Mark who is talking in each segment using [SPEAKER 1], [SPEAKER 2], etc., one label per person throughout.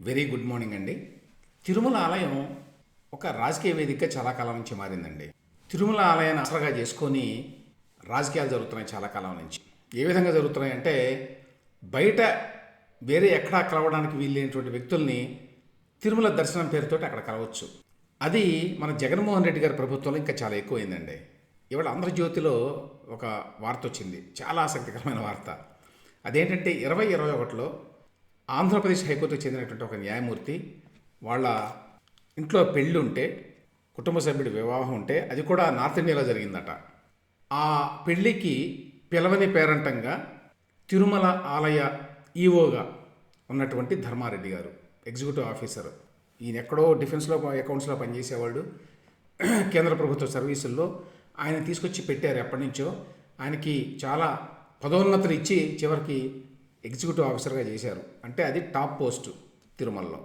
[SPEAKER 1] Very good morning అండి. తిరుమల ఆలయం ఒక రాజకీయ వేదికగా చాలా కాలం నుంచి మారిందండి. తిరుమల ఆలయాన్ని అసలుగా చేసుకొని రాజకీయాలు జరుగుతున్నాయి చాలా కాలం నుంచి. ఏ విధంగా జరుగుతున్నాయి అంటే బయట వేరే ఎక్కడా కలవడానికి వీలైనటువంటి వ్యక్తుల్ని తిరుమల దర్శనం పేరుతోటి అక్కడ కలవచ్చు. అది మన జగన్మోహన్ రెడ్డి గారి ప్రభుత్వంలో ఇంకా చాలా ఎక్కువైందండి. ఇవాళ ఆంధ్రజ్యోతిలో ఒక వార్త వచ్చింది. చాలా ఆసక్తికరమైన వార్త. అదేంటంటే ఇరవై ఇరవై ఒకటిలో ఆంధ్రప్రదేశ్ హైకోర్టుకు చెందినటువంటి ఒక న్యాయమూర్తి వాళ్ళ ఇంట్లో పెళ్ళి ఉంటే కుటుంబ సభ్యుడి వివాహం ఉంటే అది కూడా నార్త్ ఇండియాలో జరిగిందట. ఆ పెళ్ళికి పిలవని పేరంటంగా తిరుమల ఆలయ ఈఓగా ఉన్నటువంటి ధర్మారెడ్డి గారు ఎగ్జిక్యూటివ్ ఆఫీసర్. ఈయన ఎక్కడో డిఫెన్స్లో అకౌంట్స్లో పనిచేసేవాడు. కేంద్ర ప్రభుత్వ సర్వీసుల్లో ఆయన తీసుకొచ్చి పెట్టారు ఎప్పటి నుంచో ఆయనకి చాలా పదోన్నతులు ఇచ్చి చివరికి ఎగ్జిక్యూటివ్ ఆఫీసర్గా చేశారు. అంటే అది టాప్ పోస్ట్ తిరుమలలో.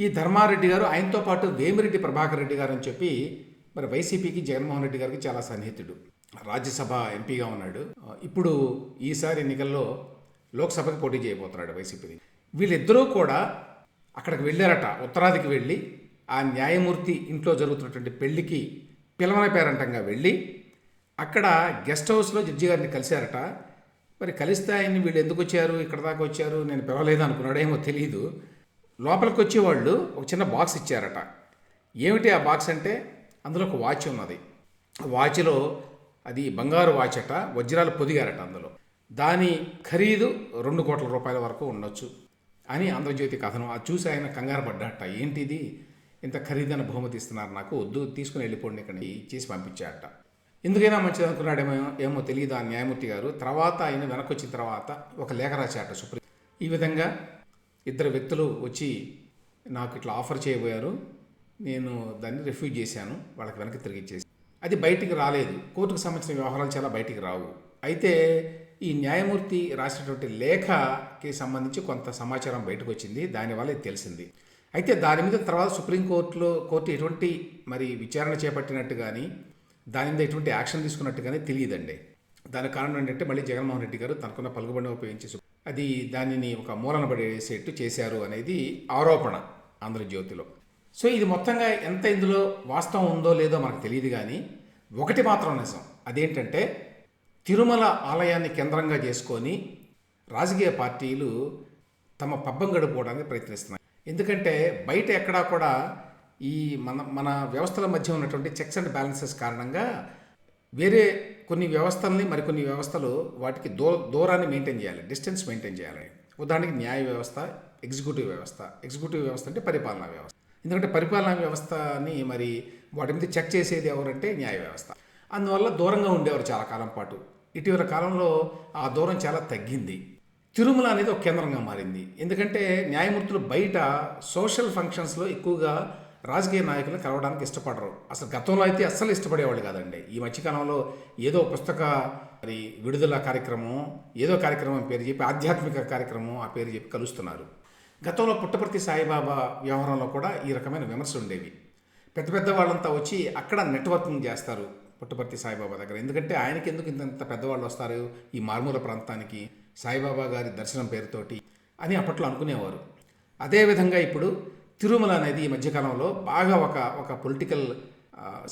[SPEAKER 1] ఈ ధర్మారెడ్డి గారు ఆయనతో పాటు వేమిరెడ్డి ప్రభాకర్ రెడ్డి గారు అని చెప్పి మరి వైసీపీకి జగన్మోహన్ రెడ్డి గారికి చాలా సన్నిహితుడు. రాజ్యసభ ఎంపీగా ఉన్నాడు. ఇప్పుడు ఈసారి ఎన్నికల్లో లోక్సభకి పోటీ చేయబోతున్నాడు వైసీపీని. వీళ్ళిద్దరూ కూడా అక్కడికి వెళ్ళారట ఉత్తరాదికి వెళ్ళి ఆ న్యాయమూర్తి ఇంట్లో జరుగుతున్నటువంటి పెళ్ళికి పిలవన పేరంటంగా వెళ్ళి అక్కడ గెస్ట్ హౌస్లో జడ్జి గారిని కలిశారట. మరి కలిస్తే ఆయన్ని వీళ్ళు ఎందుకు వచ్చారు? ఇక్కడ దాకా వచ్చారు? నేను పిలవలేదు అనుకున్నాడేమో తెలియదు లోపలికి వచ్చేవాళ్ళు ఒక చిన్న బాక్స్ ఇచ్చారట. ఏమిటి ఆ బాక్స్ అంటే? అందులో ఒక వాచ్ ఉన్నది. ఆ వాచ్లో అది బంగారు వాచ్ అట వజ్రాలు పొదిగారట అందులో. దాని ఖరీదు రెండు కోట్ల రూపాయల వరకు ఉండొచ్చు అని ఆంధ్రజ్యోతి కథనం. అది చూసి ఆయన కంగారు పడ్డట ఏంటిది? ఇంత ఖరీదైన బహుమతి ఇస్తున్నారు నాకు వద్దు తీసుకుని వెళ్ళిపోండి ఇక్కడ. ఇచ్చేసి పంపించాడట ఎందుకైనా మంచిది అనుకున్నాడేమో ఏమో తెలియదు ఆ న్యాయమూర్తి గారు. తర్వాత ఆయన వెనక్కి వచ్చిన తర్వాత ఒక లేఖ రాశాట సుప్రీం. ఈ విధంగా ఇద్దరు వ్యక్తులు వచ్చి నాకు ఇట్లా ఆఫర్ చేయబోయారు. నేను దాన్ని రిఫ్యూజ్ చేశాను. వాళ్ళకి వెనక్కి తిరిగి ఇచ్చేసి. అది బయటికి రాలేదు. కోర్టుకు సంబంధించిన వ్యవహారాలు చాలా బయటికి రావు. అయితే ఈ న్యాయమూర్తి రాసినటువంటి లేఖకి సంబంధించి కొంత సమాచారం బయటకు వచ్చింది దానివల్ల ఇది తెలిసింది. అయితే దాని మీద తర్వాత సుప్రీంకోర్టులో కోర్టు ఎటువంటి మరి విచారణ చేపట్టినట్టు కానీ దాని మీద ఎటువంటి యాక్షన్ తీసుకున్నట్టుగానే తెలియదండి. దాని కారణం ఏంటంటే మళ్ళీ జగన్మోహన్ రెడ్డి గారు తనకున్న పలుకుబడిని ఉపయోగించేసి అది దానిని ఒక మూలన పడేసేట్టు చేశారు అనేది ఆరోపణ ఆంధ్రజ్యోతిలో సో ఇది మొత్తంగా ఎంత ఇందులో వాస్తవం ఉందో లేదో మనకు తెలియదు కానీ ఒకటి మాత్రం నిజం. అదేంటంటే తిరుమల ఆలయాన్ని కేంద్రంగా చేసుకొని రాజకీయ పార్టీలు తమ పబ్బం గడుపుకోవడానికి ప్రయత్నిస్తున్నాయి. ఎందుకంటే బయట ఎక్కడా కూడా ఈ మన మన వ్యవస్థల మధ్య ఉన్నటువంటి చెక్స్ అండ్ బ్యాలెన్సెస్ కారణంగా వేరే కొన్ని వ్యవస్థల్ని మరికొన్ని వ్యవస్థలు వాటికి దూ దూరాన్ని మెయింటైన్ చేయాలి డిస్టెన్స్ మెయింటైన్ చేయాలి. ఉదాహరణకి న్యాయ వ్యవస్థ ఎగ్జిక్యూటివ్ వ్యవస్థ. ఎగ్జిక్యూటివ్ వ్యవస్థ అంటే పరిపాలనా వ్యవస్థ. ఎందుకంటే పరిపాలనా వ్యవస్థని మరి వాటి మీద చెక్ చేసేది ఎవరంటే న్యాయ వ్యవస్థ. అందువల్ల దూరంగా ఉండేవారు చాలా కాలం పాటు. ఇటీవల కాలంలో ఆ దూరం చాలా తగ్గింది. తిరుమల అనేది ఒక కేంద్రంగా మారింది. ఎందుకంటే న్యాయమూర్తులు బయట సోషల్ ఫంక్షన్స్లో ఎక్కువగా రాజకీయ నాయకులను కలవడానికి ఇష్టపడరు. అసలు గతంలో అయితే అస్సలు ఇష్టపడేవాళ్ళు కాదండి. ఈ మధ్యకాలంలో ఏదో పుస్తక మరి విడుదల కార్యక్రమం ఏదో కార్యక్రమం పేరు చెప్పి ఆధ్యాత్మిక కార్యక్రమం ఆ పేరు చెప్పి కలుస్తున్నారు. గతంలో పుట్టపర్తి సాయిబాబా వ్యవహారంలో కూడా ఈ రకమైన విమర్శలు ఉండేవి. పెద్ద పెద్ద వాళ్ళంతా వచ్చి అక్కడ నెట్వర్కింగ్ చేస్తారు పుట్టపర్తి సాయిబాబా దగ్గర. ఎందుకంటే ఆయనకి ఎందుకు ఇంత పెద్దవాళ్ళు వస్తారు ఈ మార్మూల ప్రాంతానికి సాయిబాబా గారి దర్శనం పేరుతోటి అని అప్పట్లో అనుకునేవారు. అదేవిధంగా ఇప్పుడు తిరుమల అనేది ఈ మధ్యకాలంలో బాగా ఒక ఒక పొలిటికల్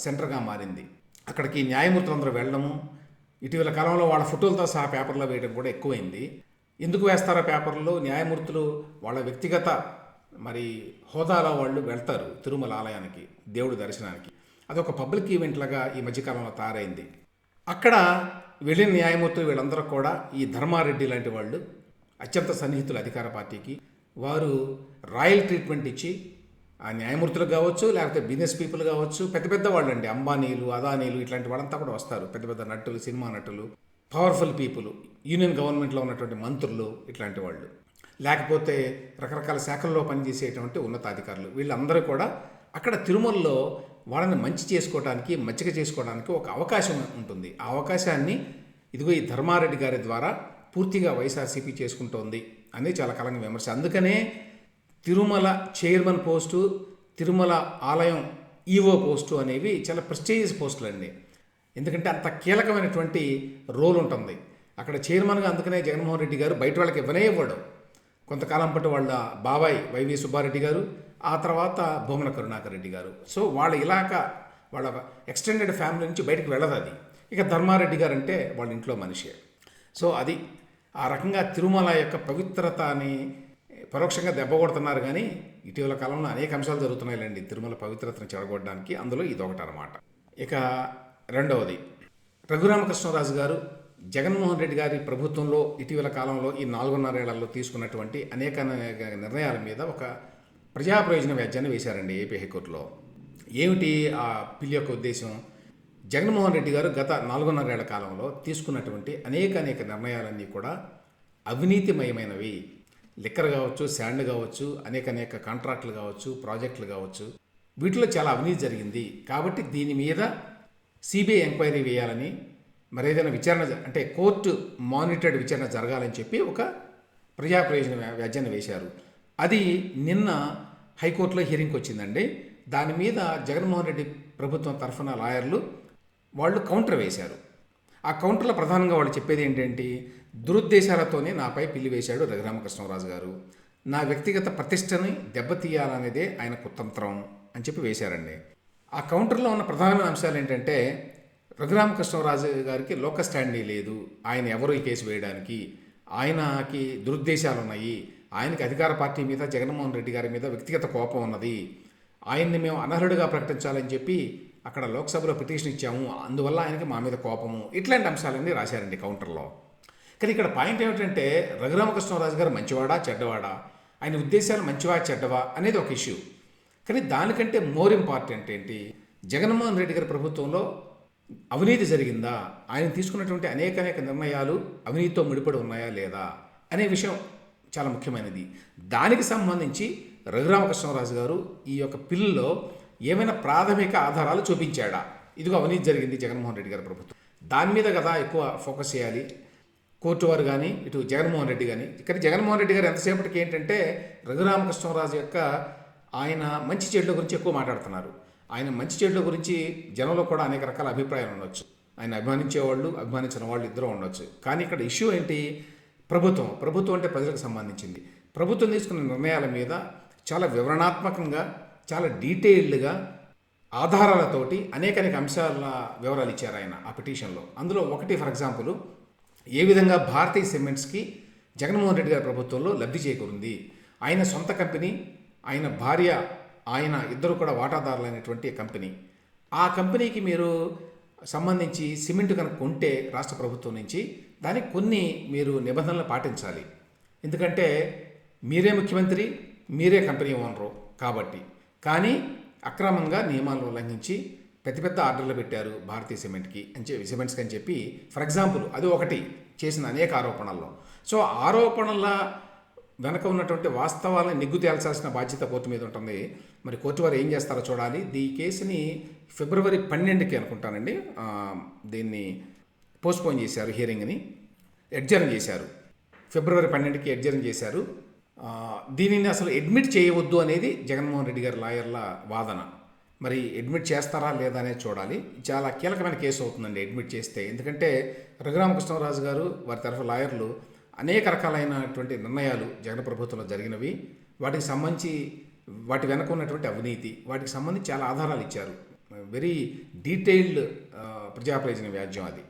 [SPEAKER 1] సెంటర్గా మారింది. అక్కడికి న్యాయమూర్తులందరూ వెళ్ళడము ఇటీవల కాలంలో వాళ్ళ ఫోటోలతో సహా పేపర్లో వేయడం కూడా ఎక్కువైంది. ఎందుకు వేస్తారో పేపర్లో న్యాయమూర్తులు వాళ్ళ వ్యక్తిగత మరి హోదాలో వాళ్ళు వెళ్తారు తిరుమల ఆలయానికి దేవుడి దర్శనానికి. అదొక పబ్లిక్ ఈవెంట్ లాగా ఈ మధ్యకాలంలో తయారైంది. అక్కడ వెళ్ళిన న్యాయమూర్తులు వీళ్ళందరూ కూడా ఈ ధర్మారెడ్డి లాంటి వాళ్ళు అత్యంత సన్నిహితులు అధికార పార్టీకి వారు రాయల్ ట్రీట్మెంట్ ఇచ్చి ఆ న్యాయమూర్తులు కావచ్చు లేకపోతే బిజినెస్ పీపుల్ కావచ్చు పెద్ద పెద్ద వాళ్ళు అండి అంబానీలు అదానీలు ఇట్లాంటి వాళ్ళంతా కూడా వస్తారు. పెద్ద పెద్ద నటులు సినిమా నటులు పవర్ఫుల్ పీపుల్ యూనియన్ గవర్నమెంట్లో ఉన్నటువంటి మంత్రులు ఇట్లాంటి వాళ్ళు. లేకపోతే రకరకాల శాఖల్లో పనిచేసేటువంటి ఉన్నతాధికారులు. వీళ్ళందరూ కూడా అక్కడ తిరుమలలో వాళ్ళని మంచి చేసుకోవడానికి మచ్చిక చేసుకోవడానికి ఒక అవకాశం ఉంటుంది. ఆ అవకాశాన్ని ఇదిగో ఈ ధర్మారెడ్డి గారి ద్వారా పూర్తిగా వైఎస్ఆర్సీపీ చేసుకుంటోంది. అని చాలా కాలంగా విమర్శ. అందుకనే తిరుమల చైర్మన్ పోస్టు తిరుమల ఆలయం ఈవో పోస్టు అనేవి చాలా ప్రెస్టీజియస్ పోస్టులు అండి. ఎందుకంటే అంత కీలకమైనటువంటి రోల్ ఉంటుంది. అక్కడ చైర్మన్గా అందుకనే జగన్మోహన్ రెడ్డి గారు బయట వాళ్ళకి ఇవ్వనే ఇవ్వడు. కొంతకాలం పాటు వాళ్ళ బాబాయ్ వైవి సుబ్బారెడ్డి గారు ఆ తర్వాత భూమన కరుణాకర్ రెడ్డి గారు. సో వాళ్ళ ఇలాక వాళ్ళ ఎక్స్టెండెడ్ ఫ్యామిలీ నుంచి బయటకు వెళ్ళదు అది. ఇక ధర్మారెడ్డి గారు అంటే వాళ్ళ ఇంట్లో మనిషి. సో అది ఆ రకంగా తిరుమల యొక్క పవిత్రతని పరోక్షంగా దెబ్బ కొడుతున్నారు కానీ ఇటీవల కాలంలో అనేక అంశాలు జరుగుతున్నాయిలేండి. తిరుమల పవిత్రతను చెడగొట్టడానికి అందులో ఇది ఒకటి అనమాట ఇక రెండవది రఘురామకృష్ణరాజు గారు జగన్మోహన్ రెడ్డి గారి ప్రభుత్వంలో ఇటీవల కాలంలో ఈ నాలుగున్నరేళ్ళలో తీసుకున్నటువంటి అనేక అనేక నిర్ణయాల మీద ఒక ప్రజా ప్రయోజన వ్యాజ్యాన్ని వేశారండి ఏపీ హైకోర్టులో. ఏమిటి ఆ పిల్లి యొక్క ఉద్దేశం? జగన్మోహన్ రెడ్డి గారు గత నాలుగున్నరేళ్ళ కాలంలో తీసుకున్నటువంటి అనేక అనేక నిర్ణయాలన్నీ కూడా అవినీతిమయమైనవి. లిక్కర్ కావచ్చు శాండ్ కావచ్చు అనేక అనేక కాంట్రాక్టులు కావచ్చు ప్రాజెక్టులు కావచ్చు. వీటిలో చాలా అవినీతి జరిగింది. కాబట్టి దీని మీద సిబిఐ ఎంక్వైరీ వేయాలని మరి ఏదైనా విచారణ జ- అంటే కోర్టు మానిటర్డ్ విచారణ జరగాలని చెప్పి ఒక ప్రజా ప్రయోజన వ్యా- వ్యాజ్యాన్ని వేశారు. అది నిన్న హైకోర్టులో హియరింగ్కి వచ్చిందండి. దాని మీద జగన్మోహన్ రెడ్డి ప్రభుత్వం తరఫున లాయర్లు వాళ్ళు కౌంటర్ వేశారు. ఆ కౌంటర్లో ప్రధానంగా వాళ్ళు చెప్పేది ఏంటంటే దురుద్దేశాలతోనే నాపై పిల్లి వేశాడు రఘురామకృష్ణరాజు గారు. నా వ్యక్తిగత ప్రతిష్టని దెబ్బతీయాలనేదే ఆయన కుతంత్రం అని చెప్పి వేశారండి. ఆ కౌంటర్లో ఉన్న ప్రధానమైన అంశాలు ఏంటంటే రఘురామకృష్ణరాజు గారికి లోక స్టాండీ లేదు. ఆయన ఎవరు ఈ కేసు వేయడానికి? ఆయనకి దురుద్దేశాలు ఉన్నాయి ఆయనకి అధికార పార్టీ మీద జగన్మోహన్ రెడ్డి గారి మీద వ్యక్తిగత కోపం ఉన్నది. ఆయన్ని మేము అనర్హుడిగా ప్రకటించాలని చెప్పి అక్కడ లోక్సభలో పిటిషన్ ఇచ్చాము. అందువల్ల ఆయనకి మా మీద కోపము. ఇట్లాంటి అంశాలన్నీ రాశారండి కౌంటర్లో. కానీ ఇక్కడ పాయింట్ ఏమిటంటే రఘురామకృష్ణరాజు గారు మంచివాడా చెడ్డవాడా? ఆయన ఉద్దేశాలు మంచివా చెడ్డవా అనేది ఒక ఇష్యూ. కానీ దానికంటే మోర్ ఇంపార్టెంట్ ఏంటి? జగన్మోహన్ రెడ్డి గారి ప్రభుత్వంలో అవినీతి జరిగిందా? ఆయన తీసుకున్నటువంటి అనేక అనేక నిర్ణయాలు అవినీతితో ముడిపడి ఉన్నాయా లేదా? అనే విషయం చాలా ముఖ్యమైనది. దానికి సంబంధించి రఘురామకృష్ణరాజు గారు ఈ యొక్క పిల్లలో ఏమైనా ప్రాథమిక ఆధారాలు చూపించాడా? ఇదిగో అవినీతి జరిగింది జగన్మోహన్ రెడ్డి గారి ప్రభుత్వం. దాని మీద కదా ఎక్కువ ఫోకస్ చేయాలి. కోర్టు వారు కానీ ఇటు జగన్మోహన్ రెడ్డి కానీ ఇక్కడ జగన్మోహన్ రెడ్డి గారు ఎంతసేపటికి ఏంటంటే రఘురామకృష్ణరాజు యొక్క ఆయన మంచి చెడుల గురించి ఎక్కువ మాట్లాడుతున్నారు. ఆయన మంచి చెడుల గురించి జనంలో కూడా అనేక రకాల అభిప్రాయాలు ఉండొచ్చు. ఆయన అభిమానించే వాళ్ళు అభిమానించిన వాళ్ళు ఇద్దరు ఉండొచ్చు. కానీ ఇక్కడ ఇష్యూ ఏంటి? ప్రభుత్వం. ప్రభుత్వం అంటే ప్రజలకు సంబంధించింది. ప్రభుత్వం తీసుకున్న నిర్ణయాల మీద చాలా వివరణాత్మకంగా చాలా డీటెయిల్డ్గా ఆధారాలతోటి అనేక అనేక అంశాల వివరాలు ఇచ్చారు ఆయన ఆ పిటిషన్లో. అందులో ఒకటి ఫర్ ఎగ్జాంపుల్ ఏ విధంగా భారతీయ సిమెంట్స్కి జగన్మోహన్ రెడ్డి గారి ప్రభుత్వంలో లబ్ధి చేకూరింది? ఆయన సొంత కంపెనీ ఆయన భార్య ఆయన ఇద్దరు కూడా వాటాదారులైనటువంటి కంపెనీ. ఆ కంపెనీకి మీరు సంబంధించి సిమెంట్ కనుక కొంటే రాష్ట్ర ప్రభుత్వం నుంచి దానికి కొన్ని మీరు నిబంధనలు పాటించాలి. ఎందుకంటే మీరే ముఖ్యమంత్రి మీరే కంపెనీ ఓనరు కాబట్టి. కానీ అక్రమంగా నియమాలను ఉల్లంఘించి పెద్ద పెద్ద ఆర్డర్లు పెట్టారు భారతీయ సిమెంట్కి అని చెప్పి సిమెంట్స్కి అని చెప్పి. ఫర్ ఎగ్జాంపుల్ అది ఒకటి చేసిన అనేక ఆరోపణల్లో. సో ఆరోపణల వెనక ఉన్నటువంటి వాస్తవాలను నిగ్గు తేల్చాల్సిన బాధ్యత కోర్టు మీద ఉంటుంది. మరి కోర్టు వారు ఏం చేస్తారో చూడాలి. ఈ కేసుని ఫిబ్రవరి పన్నెండుకి అనుకుంటానండి. దీన్ని పోస్ట్పోన్ చేశారు హియరింగ్ని ఎడ్జర్న్ చేశారు. ఫిబ్రవరి పన్నెండుకి ఎడ్జర్న్ చేశారు. దీనిని అసలు అడ్మిట్ చేయవద్దు అనేది జగన్మోహన్ రెడ్డి గారి లాయర్ల వాదన. మరి అడ్మిట్ చేస్తారా లేదా అనేది చూడాలి. చాలా కీలకమైన కేసు అవుతుందండి అడ్మిట్ చేస్తే. ఎందుకంటే రఘురామకృష్ణరాజు గారు వారి తరఫు లాయర్లు అనేక రకాలైనటువంటి నిర్ణయాలు జగన్ ప్రభుత్వంలో జరిగినవి. వాటికి సంబంధించి వాటి వెనక ఉన్నటువంటి అవినీతి వాటికి సంబంధించి చాలా ఆధారాలు ఇచ్చారు. వెరీ డీటెయిల్డ్ ప్రజాప్రయోజన వ్యాజ్యం అది.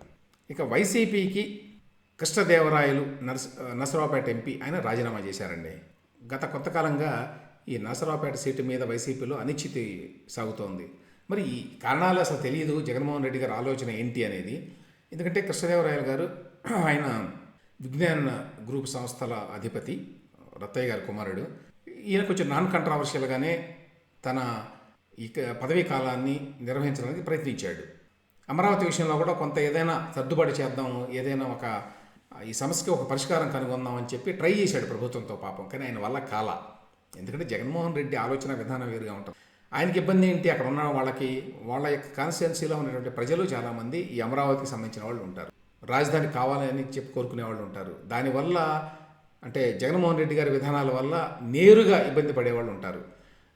[SPEAKER 1] ఇక వైసీపీకి కృష్ణదేవరాయలు నర్స్ నసరావుపేట ఎంపీ ఆయన రాజీనామా చేశారండి. గత కొంతకాలంగా ఈ నసరావుపేట సీటు మీద వైసీపీలో అనిశ్చితి సాగుతోంది. మరి ఈ కారణాలు అసలు తెలియదు. జగన్మోహన్ రెడ్డి గారి ఆలోచన ఏంటి అనేది. ఎందుకంటే కృష్ణదేవరాయలు గారు ఆయన విజ్ఞాన గ్రూప్ సంస్థల అధిపతి రత్తయ్య గారి కుమారుడు. ఈయన కొంచెం నాన్ కంట్రావర్షియల్గానే తన ఈ క- పదవీ కాలాన్ని నిర్వహించడానికి ప్రయత్నించాడు. అమరావతి విషయంలో కూడా కొంత ఏదైనా సర్దుబాటు చేద్దాం ఏదైనా ఒక ఈ సమస్యకి ఒక పరిష్కారం కనుగొందామని చెప్పి ట్రై చేశాడు ప్రభుత్వంతో పాపం. కానీ ఆయన వల్ల కాల. ఎందుకంటే జగన్మోహన్ రెడ్డి ఆలోచన విధానం వేరుగా ఉంటుంది. ఆయనకి ఇబ్బంది ఏంటి? అక్కడ ఉన్న వాళ్ళకి వాళ్ళ యొక్క కాన్స్టిట్యున్సీలో ఉన్నటువంటి ప్రజలు చాలామంది ఈ అమరావతికి సంబంధించిన వాళ్ళు ఉంటారు. రాజధాని కావాలని చెప్పి కోరుకునే వాళ్ళు ఉంటారు. దానివల్ల అంటే జగన్మోహన్ రెడ్డి గారి విధానాల వల్ల నేరుగా ఇబ్బంది పడేవాళ్ళు ఉంటారు.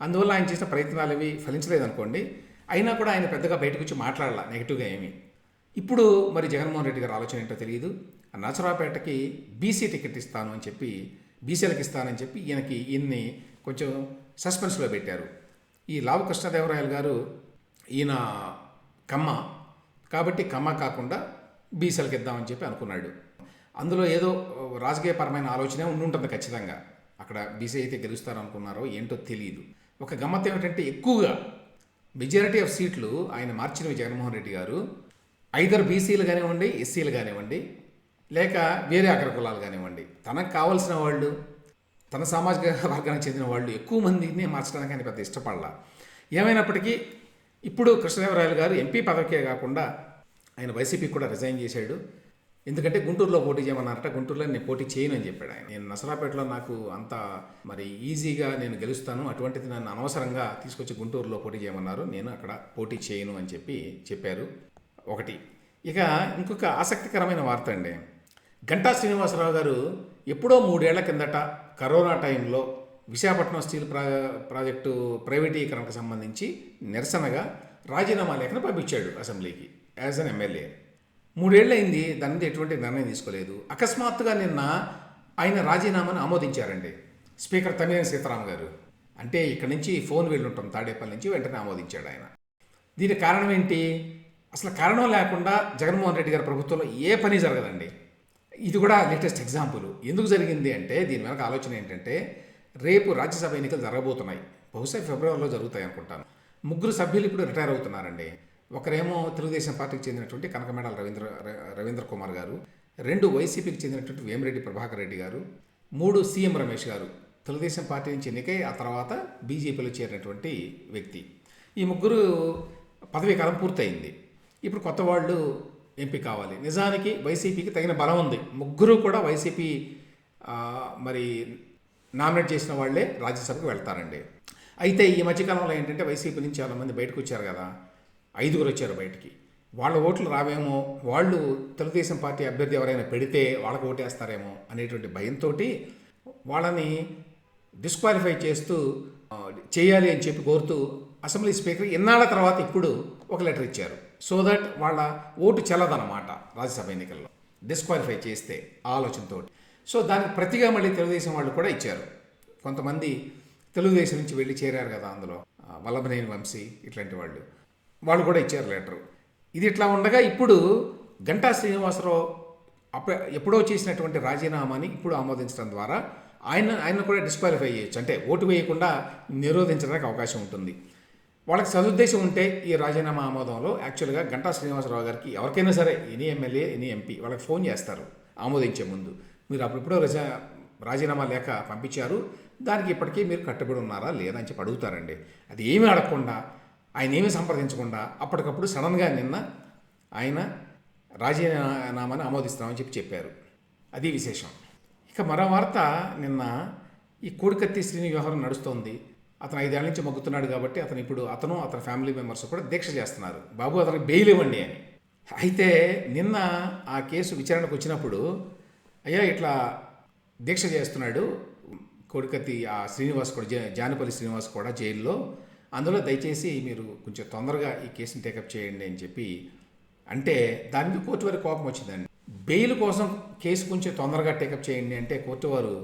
[SPEAKER 1] అందువల్ల ఆయన చేసిన ప్రయత్నాలు అవి ఫలించలేదనుకోండి. అయినా కూడా ఆయన పెద్దగా బయటకు వచ్చి మాట్లాడాల నెగిటివ్గా ఏమీ. ఇప్పుడు మరి జగన్మోహన్ రెడ్డి గారి ఆలోచన ఏంటో తెలియదు. ఆ నచరాపేటకి బీసీ టికెట్ ఇస్తాను అని చెప్పి బీసీలకు ఇస్తానని చెప్పి ఈయనకి ఈయన్ని కొంచెం సస్పెన్స్లో పెట్టారు. ఈ లావు కృష్ణదేవరాయలు గారు ఈయన కమ్మ. కాబట్టి కమ్మ కాకుండా బీసీలకు ఇద్దామని చెప్పి అనుకున్నాడు. అందులో ఏదో రాజకీయపరమైన ఆలోచనే ఉండి ఉంటుంది ఖచ్చితంగా. అక్కడ బీసీ అయితే గెలుస్తారనుకున్నారో ఏంటో తెలియదు ఒక గమ్మత్ ఏమిటంటే ఎక్కువగా మెజారిటీ ఆఫ్ సీట్లు ఆయన మార్చినవి జగన్మోహన్ రెడ్డి గారు ఐదర్ బీసీలు కానివ్వండి ఎస్సీలు కానివ్వండి లేక వేరే అగ్ర కులాలు కానివ్వండి తనకు కావాల్సిన వాళ్ళు తన సామాజిక వర్గానికి చెందిన వాళ్ళు ఎక్కువ మందిని మార్చడానికి ఆయన పెద్ద ఇష్టపడాల. ఏమైనప్పటికీ ఇప్పుడు కృష్ణదేవరాయలు గారు ఎంపీ పదవికే కాకుండా ఆయన వైసీపీకి కూడా రిజైన్ చేశాడు. ఎందుకంటే గుంటూరులో పోటీ చేయమన్నారట గుంటూరులో నేను పోటీ చేయను అని చెప్పాడు ఆయన. నేను నసరాపేటలో నాకు అంత మరి ఈజీగా నేను గెలుస్తాను అటువంటిది నన్ను అనవసరంగా తీసుకొచ్చి గుంటూరులో పోటీ చేయమన్నారు. నేను అక్కడ పోటీ చేయను అని చెప్పి చెప్పారు. ఒకటి. ఇక ఇంకొక ఆసక్తికరమైన వార్త అండి. గంటా శ్రీనివాసరావు గారు ఎప్పుడో మూడేళ్ళ కిందట కరోనా టైంలో విశాఖపట్నం స్టీల్ ప్రా ప్రాజెక్టు ప్రైవేటీకరణకు సంబంధించి నిరసనగా రాజీనామా లేఖను పంపించాడు అసెంబ్లీకి యాజ్ అన్ ఎమ్మెల్యే. మూడేళ్ళైంది దాని మీద ఎటువంటి నిర్ణయం తీసుకోలేదు. అకస్మాత్తుగా నిన్న ఆయన రాజీనామాను ఆమోదించారండి స్పీకర్ తమ్మినేని సీతారాం గారు. అంటే ఇక్కడి నుంచి ఫోన్ వెళ్ళుంటాం తాడేపల్లి నుంచి వెంటనే ఆమోదించాడు ఆయన. దీనికి కారణం ఏంటి? అసలు కారణం లేకుండా జగన్మోహన్ రెడ్డి గారి ప్రభుత్వంలో ఏ పని జరగదండి. ఇది కూడా లేటెస్ట్ ఎగ్జాంపుల్ ఎందుకు జరిగింది అంటే దీని వెనక ఆలోచన ఏంటంటే రేపు రాజ్యసభ ఎన్నికలు జరగబోతున్నాయి. బహుశా ఫిబ్రవరిలో జరుగుతాయి అనుకుంటాను. ముగ్గురు సభ్యులు ఇప్పుడు రిటైర్ అవుతున్నారండి. ఒకరేమో తెలుగుదేశం పార్టీకి చెందినటువంటి కనకమేడల రవీంద్ర రవీంద్ర కుమార్ గారు రెండు వైసీపీకి చెందినటువంటి వేమిరెడ్డి ప్రభాకర్ రెడ్డి గారు మూడు సీఎం రమేష్ గారు తెలుగుదేశం పార్టీ నుంచి ఎన్నికై ఆ తర్వాత బీజేపీలో చేరినటువంటి వ్యక్తి. ఈ ముగ్గురు పదవీ కాలం పూర్తయింది. ఇప్పుడు కొత్త వాళ్ళు ఎంపీ కావాలి. నిజానికి వైసీపీకి తగిన బలం ఉంది. ముగ్గురు కూడా వైసీపీ మరి నామినేట్ చేసిన వాళ్ళే రాజ్యసభకు వెళ్తారండి. అయితే ఈ మధ్యకాలంలో ఏంటంటే వైసీపీ నుంచి చాలామంది బయటకు వచ్చారు కదా. ఐదుగురు వచ్చారు బయటికి. వాళ్ళ ఓట్లు రావేమో వాళ్ళు తెలుగుదేశం పార్టీ అభ్యర్థి ఎవరైనా పెడితే వాళ్ళకు ఓటేస్తారేమో అనేటువంటి భయంతో వాళ్ళని డిస్క్వాలిఫై చేస్తూ చేయాలి అని చెప్పి కోరుతూ అసెంబ్లీ స్పీకర్ ఇన్నాళ్ళ తర్వాత ఇప్పుడు ఒక లెటర్ ఇచ్చారు. సో దట్ వాళ్ళ ఓటు చెల్లదనమాట రాజ్యసభ ఎన్నికల్లో. డిస్క్వాలిఫై చేస్తే ఆలోచనతో సో దానికి ప్రతిగా మళ్ళీ తెలుగుదేశం వాళ్ళు కూడా ఇచ్చారు. కొంతమంది తెలుగుదేశం నుంచి వెళ్ళి చేరారు కదా అందులో. వల్లభనేని వంశీ ఇట్లాంటి వాళ్ళు. వాళ్ళు కూడా ఇచ్చారు లెటరు. ఇది ఇట్లా ఉండగా ఇప్పుడు గంటా శ్రీనివాసరావు అప్ప ఎప్పుడో చేసినటువంటి రాజీనామాని ఇప్పుడు ఆమోదించడం ద్వారా ఆయన ఆయన కూడా డిస్క్వాలిఫై చేయొచ్చు. అంటే ఓటు వేయకుండా నిరోధించడానికి అవకాశం ఉంటుంది. వాళ్ళకి సదుద్దేశం ఉంటే ఈ రాజీనామా ఆమోదంలో యాక్చువల్గా గంటా శ్రీనివాసరావు గారికి ఎవరికైనా సరే ఎనీ ఎమ్మెల్యే ఎనీ ఎంపీ వాళ్ళకి ఫోన్ చేస్తారు ఆమోదించే ముందు. మీరు అప్పుడెప్పుడో రజా రాజీనామా లేఖ పంపించారు దానికి ఇప్పటికీ మీరు కట్టుబడి ఉన్నారా లేదా అని చెప్పి అడుగుతారండి. అది ఏమీ అడగకుండా ఆయన ఏమీ సంప్రదించకుండా అప్పటికప్పుడు సడన్గా నిన్న ఆయన రాజీనామాని ఆమోదిస్తామని చెప్పి చెప్పారు. అది విశేషం. ఇక మరో వార్త నిన్న ఈ కోడికత్తి శ్రీని వ్యవహారం నడుస్తోంది. అతను ఐదేళ్ళ నుంచి మొగ్గుతున్నాడు కాబట్టి అతను ఇప్పుడు అతను అతని ఫ్యామిలీ మెంబర్స్ కూడా దీక్ష చేస్తున్నారు. బాబు అతనికి బెయిల్ ఇవ్వండి అని. అయితే నిన్న ఆ కేసు విచారణకు వచ్చినప్పుడు అయ్యా ఇట్లా దీక్ష చేస్తున్నాడు కోడికత్తి ఆ శ్రీనివాస్ కూడా జానపల్లి శ్రీనివాస్ కూడా జైల్లో. అందులో దయచేసి మీరు కొంచెం తొందరగా ఈ కేసుని టేకప్ చేయండి అని చెప్పి అంటే దాని మీద కోర్టు వారి కోపం వచ్చిందండి. బెయిల్ కోసం కేసు కొంచెం తొందరగా టేకప్ చేయండి అంటే కోర్టు వారు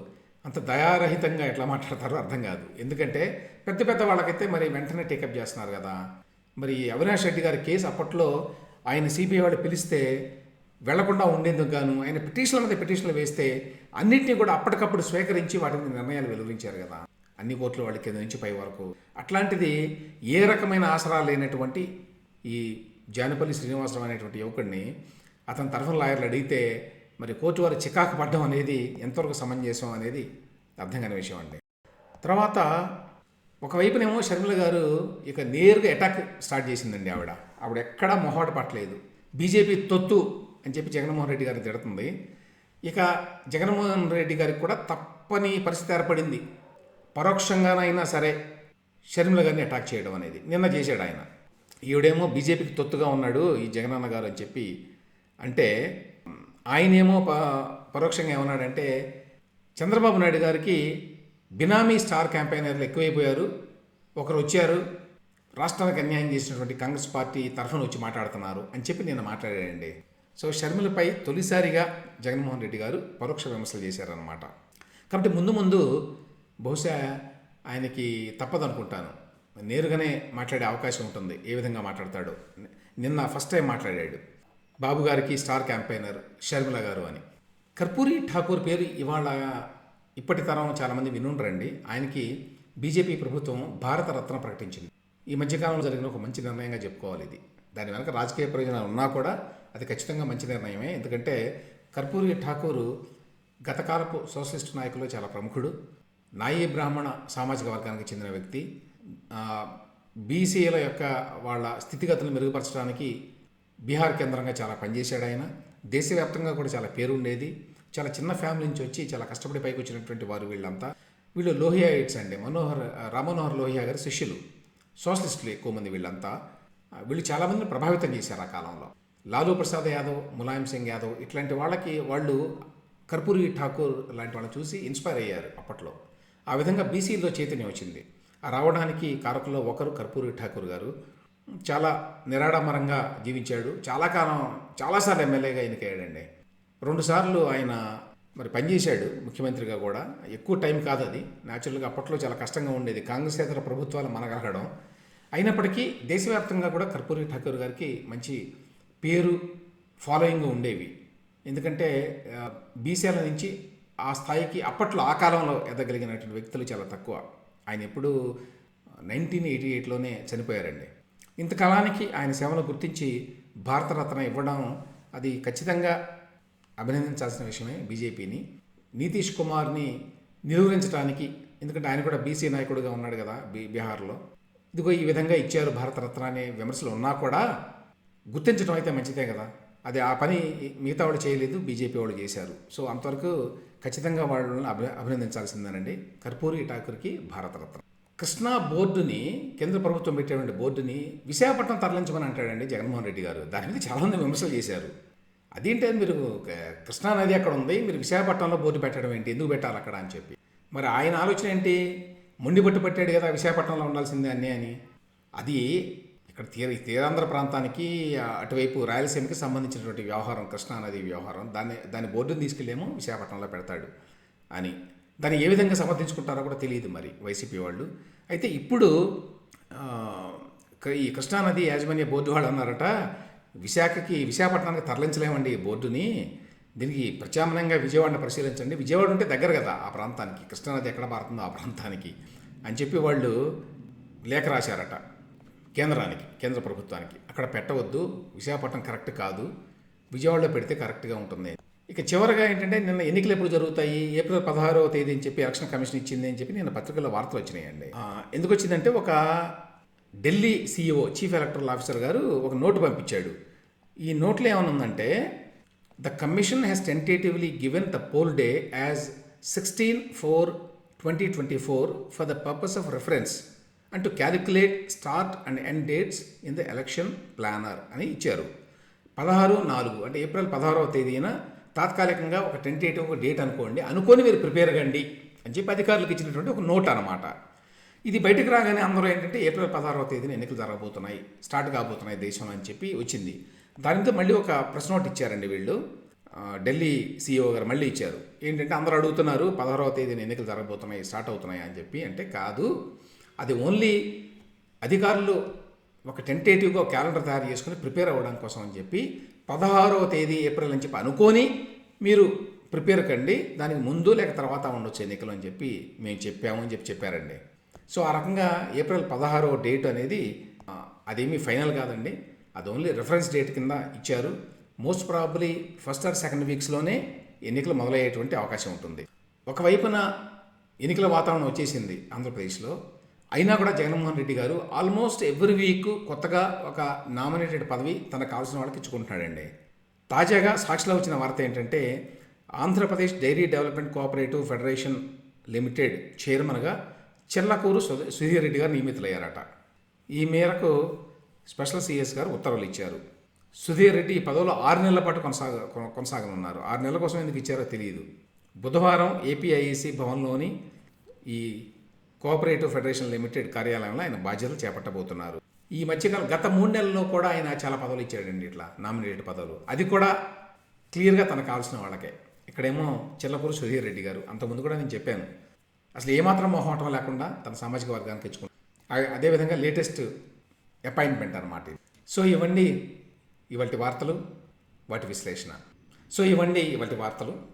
[SPEAKER 1] అంత దయారహితంగా ఎట్లా మాట్లాడతారో అర్థం కాదు. ఎందుకంటే పెద్ద పెద్ద వాళ్ళకైతే మరి వెంటనే టేకప్ చేస్తున్నారు కదా. మరి అవినాష్ రెడ్డి గారి కేసు అప్పట్లో ఆయన సిబిఐ వాళ్ళు పిలిస్తే వెళ్ళకుండా ఉండేందుకు గాను ఆయన పిటిషన్ల మీద పిటిషన్లు వేస్తే అన్నింటినీ కూడా అప్పటికప్పుడు స్వీకరించి వాటి మీద నిర్ణయాలు వెలువరించారు కదా. అన్ని కోట్లు వాళ్ళ కింద నుంచి పై వరకు. అట్లాంటిది ఏ రకమైన ఆసరా లేనటువంటి ఈ జానపల్లి శ్రీనివాసరావు అనేటువంటి యువకుడిని అతని తరఫున లాయర్లు అడిగితే మరి కోర్టు వారు చికాకు పడడం అనేది ఎంతవరకు సమంజసం అనేది అర్థం కాని విషయం అండి. తర్వాత ఒకవైపునేమో షర్మిల గారు ఇక నేరుగా అటాక్ స్టార్ట్ చేసిందండి ఆవిడ. ఆవిడ ఎక్కడా మొహాట పట్టలేదు. బీజేపీ తొత్తు అని చెప్పి జగన్మోహన్ రెడ్డి గారిని తిడుతుంది. ఇక జగన్మోహన్ రెడ్డి గారికి కూడా తప్పని పరిస్థితి ఏర్పడింది. పరోక్షంగానైనా సరే షర్మిల గారిని అటాక్ చేయడం అనేది నిన్న చేశాడు ఆయన. ఈవిడేమో బీజేపీకి తొత్తుగా ఉన్నాడు ఈ జగనన్న గారు అని చెప్పి. అంటే ఆయనేమో ప పరోక్షంగా ఏమన్నాడంటే చంద్రబాబు నాయుడు గారికి బినామీ స్టార్ క్యాంపెయినర్లు ఎక్కువైపోయారు. ఒకరు వచ్చారు రాష్ట్రానికి అన్యాయం చేసినటువంటి కాంగ్రెస్ పార్టీ తరఫున వచ్చి మాట్లాడుతున్నారు అని చెప్పి నేను మాట్లాడాడండి. సో షర్మిలపై తొలిసారిగా జగన్మోహన్ రెడ్డి గారు పరోక్ష విమర్శలు చేశారనమాట కాబట్టి ముందు ముందు బహుశా ఆయనకి తప్పదనుకుంటాను. నేరుగానే మాట్లాడే అవకాశం ఉంటుంది ఏ విధంగా మాట్లాడతాడు. నిన్న ఫస్ట్ టైం మాట్లాడాడు. బాబు గారికి స్టార్ క్యాంపైనర్ షర్మిల గారు అని. కర్పూరి ఠాకూర్ పేరు ఇవాళ ఇప్పటి తరం చాలామంది వినుండరండి. ఆయనకి బీజేపీ ప్రభుత్వం భారతరత్న ప్రకటించింది. ఈ మధ్యకాలంలో జరిగిన ఒక మంచి నిర్ణయంగా చెప్పుకోవాలి ఇది. దాని వెనక రాజకీయ ప్రయోజనాలు ఉన్నా కూడా అది ఖచ్చితంగా మంచి నిర్ణయమే. ఎందుకంటే కర్పూరి ఠాకూర్ గతకాలపు సోషలిస్ట్ నాయకుల్లో చాలా ప్రముఖుడు నాయీ బ్రాహ్మణ సామాజిక వర్గానికి చెందిన వ్యక్తి. బీసీల యొక్క వాళ్ళ స్థితిగతులను మెరుగుపరచడానికి బీహార్ కేంద్రంగా చాలా పనిచేశాడు ఆయన. దేశవ్యాప్తంగా కూడా చాలా పేరుండేది చాలా చిన్న ఫ్యామిలీ నుంచి వచ్చి చాలా కష్టపడి పైకి వచ్చినటువంటి వారు వీళ్ళంతా. వీళ్ళు లోహియాయిట్స్ అండి. మనోహర్ రామనోహర్ లోహియా గారి శిష్యులు. సోషలిస్టులు ఎక్కువ మంది వీళ్ళంతా. వీళ్ళు చాలామందిని ప్రభావితం చేశారు ఆ కాలంలో. లాలూ ప్రసాద్ యాదవ్ ములాయం సింగ్ యాదవ్ ఇట్లాంటి వాళ్ళకి వాళ్ళు కర్పూరి ఠాకూర్ లాంటి వాళ్ళని చూసి ఇన్స్పైర్ అయ్యారు అప్పట్లో. ఆ విధంగా బీసీలో చైతన్యం వచ్చింది. ఆ రావడానికి కారకుల్లో ఒకరు కర్పూరి ఠాకూర్ గారు. చాలా నిరాడంబరంగా జీవించాడు. చాలా కాలం చాలాసార్లు ఎమ్మెల్యేగా ఎన్నికయ్యాడండి. రెండుసార్లు ఆయన మరి పనిచేశాడు ముఖ్యమంత్రిగా కూడా. ఎక్కువ టైం కాదు అది. న్యాచురల్గా అప్పట్లో చాలా కష్టంగా ఉండేది. కాంగ్రెసేతర ప్రభుత్వాలు మనగలగడం అయినప్పటికీ దేశవ్యాప్తంగా కూడా కర్పూరి ఠాకూర్ గారికి మంచి పేరు ఫాలోయింగ్ ఉండేవి. ఎందుకంటే బీసీల నుంచి ఆ స్థాయికి అప్పట్లో ఆ కాలంలో ఎదగలిగినటువంటి వ్యక్తులు చాలా తక్కువ. ఆయన ఎప్పుడు నైన్టీన్ ఎయిటీ ఎయిట్లోనే చనిపోయారండి. ఇంతకాలానికి ఆయన సేవలు గుర్తించి భారతరత్న ఇవ్వడం అది ఖచ్చితంగా అభినందించాల్సిన విషయమే బీజేపీని. నితీష్ కుమార్ని నిలువరించడానికి ఎందుకంటే ఆయన కూడా బీసీ నాయకుడిగా ఉన్నాడు కదా బీ బీహార్లో. ఇదిగో ఈ విధంగా ఇచ్చారు భారతరత్న అనే విమర్శలు ఉన్నా కూడా గుర్తించడం అయితే మంచిదే కదా. అది ఆ పని మిగతా వాళ్ళు చేయలేదు బీజేపీ వాళ్ళు చేశారు. సో అంతవరకు ఖచ్చితంగా వాళ్ళని అభి అభినందించాల్సిందేనండి. కర్పూరి ఠాకూర్కి భారతరత్న. కృష్ణా బోర్డుని కేంద్ర ప్రభుత్వం పెట్టేటువంటి బోర్డుని విశాఖపట్నం తరలించమని అంటాడండి జగన్మోహన్ రెడ్డి గారు. దాని మీద చాలామంది విమర్శలు చేశారు. అదేంటే మీరు కృష్ణా నది అక్కడ ఉంది మీరు విశాఖపట్నంలో బోర్డు పెట్టడం ఏంటి? ఎందుకు పెట్టాలి అక్కడ అని చెప్పి. మరి ఆయన ఆలోచన ఏంటి? మొండి పట్టు పెట్టాడు కదా విశాఖపట్నంలో ఉండాల్సిందే అన్నీ అని. అది ఇక్కడ తీర తీరాంధ్ర ప్రాంతానికి అటువైపు రాయలసీమకి సంబంధించినటువంటి వ్యవహారం కృష్ణా నది వ్యవహారం. దాన్ని దాని బోర్డుని తీసుకెళ్ళేమో విశాఖపట్నంలో పెడతాడు అని. దాన్ని ఏ విధంగా సమర్థించుకుంటారో కూడా తెలియదు మరి వైసీపీ వాళ్ళు. అయితే ఇప్పుడు ఈ కృష్ణానది యాజమాన్య బోర్డు వాళ్ళు అన్నారట విశాఖకి విశాఖపట్నానికి తరలించలేమండి ఈ బోర్డుని. దీనికి ప్రత్యామ్నాయంగా విజయవాడను పరిశీలించండి. విజయవాడ ఉంటే దగ్గర కదా ఆ ప్రాంతానికి. కృష్ణానది ఎక్కడ మారుతుందో ఆ ప్రాంతానికి అని చెప్పి వాళ్ళు లేఖ రాశారట కేంద్రానికి కేంద్ర ప్రభుత్వానికి. అక్కడ పెట్టవద్దు విశాఖపట్నం కరెక్ట్ కాదు విజయవాడలో పెడితే కరెక్ట్గా ఉంటుంది. ఇక చివరగా ఏంటంటే నిన్న ఎన్నికలు ఎప్పుడు జరుగుతాయి? ఏప్రిల్ పదహారవ తేదీ అని చెప్పి ఎలక్షన్ కమిషన్ ఇచ్చింది అని చెప్పి నేను పత్రికల్లో వార్తలు వచ్చినాయండి. ఎందుకు వచ్చిందంటే ఒక Delhi CEO chief electoral officer గారు ఒక నోటు పంపించాడు. ఈ నోట్లో ఏమనుందంటే the commission has tentatively given the poll day as sixteen four twenty twenty four for the purpose of reference and to calculate start and end dates in the election planner అని ఇచ్చారు. పదహారు నాలుగు అంటే April పదహారవ తేదీన తాత్కాలికంగా ఒక tentative ఒక డేట్ అనుకోండి అనుకొని మీరు ప్రిపేర్ కండి అని చెప్పి అధికారులకు ఇచ్చినటువంటి ఒక నోట్ అనమాట ఇది బయటకు రాగానే అందరూ ఏంటంటే ఏప్రిల్ పదహారవ తేదీన ఎన్నికలు జరగబోతున్నాయి స్టార్ట్ కాబోతున్నాయి దేశం అని చెప్పి వచ్చింది. దానితో మళ్ళీ ఒక ప్రెస్ నోట్ ఇచ్చారండి వీళ్ళు. ఢిల్లీ సీఈఓ గారు మళ్ళీ ఇచ్చారు. ఏంటంటే అందరూ అడుగుతున్నారు పదహారవ తేదీన ఎన్నికలు జరగబోతున్నాయి స్టార్ట్ అవుతున్నాయి అని చెప్పి అంటే కాదు. అది ఓన్లీ అధికారులు ఒక టెంటేటివ్గా క్యాలెండర్ తయారు చేసుకుని ప్రిపేర్ అవ్వడం కోసం అని చెప్పి పదహారవ తేదీ ఏప్రిల్ నుంచి అనుకొని మీరు ప్రిపేర్ కండి దానికి ముందు లేక తర్వాత ఉండొచ్చు ఎన్నికలు అని చెప్పి మేము చెప్పాము అని చెప్పి చెప్పారండి. సో ఆ రకంగా ఏప్రిల్ పదహారో డేట్ అనేది అదేమీ ఫైనల్ కాదండి. అది ఓన్లీ రిఫరెన్స్ డేట్ కింద ఇచ్చారు. Most probably first or second వీక్స్లోనే ఎన్నికలు మొదలయ్యేటువంటి అవకాశం ఉంటుంది. ఒకవైపున ఎన్నికల వాతావరణం వచ్చేసింది ఆంధ్రప్రదేశ్లో. అయినా కూడా జగన్మోహన్ రెడ్డి గారు ఆల్మోస్ట్ ఎవ్రీ వీక్ కొత్తగా ఒక నామినేటెడ్ పదవి తనకు కావాల్సిన వాళ్ళకి ఇచ్చుకుంటున్నాడండి. తాజాగా సాక్షిలో వచ్చిన వార్త ఏంటంటే Andhra Pradesh dairy development cooperative federation limited చైర్మన్గా చెల్లకూరు సుధ- సుధీర్ రెడ్డి గారు నియమితులయ్యారట. ఈ మేరకు స్పెషల్ సిఎస్ గారు ఉత్తర్వులు ఇచ్చారు. సుధీర్ రెడ్డి ఈ పదవిలో ఆరు నెలల పాటు కొనసాగ కొన- కొనసాగనున్నారు. ఆరు నెలల కోసం ఎందుకు ఇచ్చారో తెలియదు. బుధవారం ఏపీఐఏసీ భవన్లోని ఈ కోఆపరేటివ్ ఫెడరేషన్ లిమిటెడ్ కార్యాలయంలో ఆయన బాధ్యతలు చేపట్టబోతున్నారు. ఈ మధ్యకాలం గత మూడు నెలల్లో కూడా ఆయన చాలా పదవులు ఇచ్చాడండి ఇట్లా నామినేటెడ్ పదవులు. అది కూడా క్లియర్గా తనకు కావాల్సిన వాళ్ళకే. ఇక్కడేమో చిల్లపూరు సుధీర్ రెడ్డి గారు అంతకుముందు కూడా నేను చెప్పాను. అసలు ఏమాత్రం మొహమాటం లేకుండా తన సామాజిక వర్గానికి ఇచ్చుకున్నాను అదేవిధంగా లేటెస్ట్ అపాయింట్మెంట్ అనమాట సో ఇవన్నీ ఇవాటి వార్తలు వాటి విశ్లేషణ. సో ఇవన్నీ ఇవాటి వార్తలు.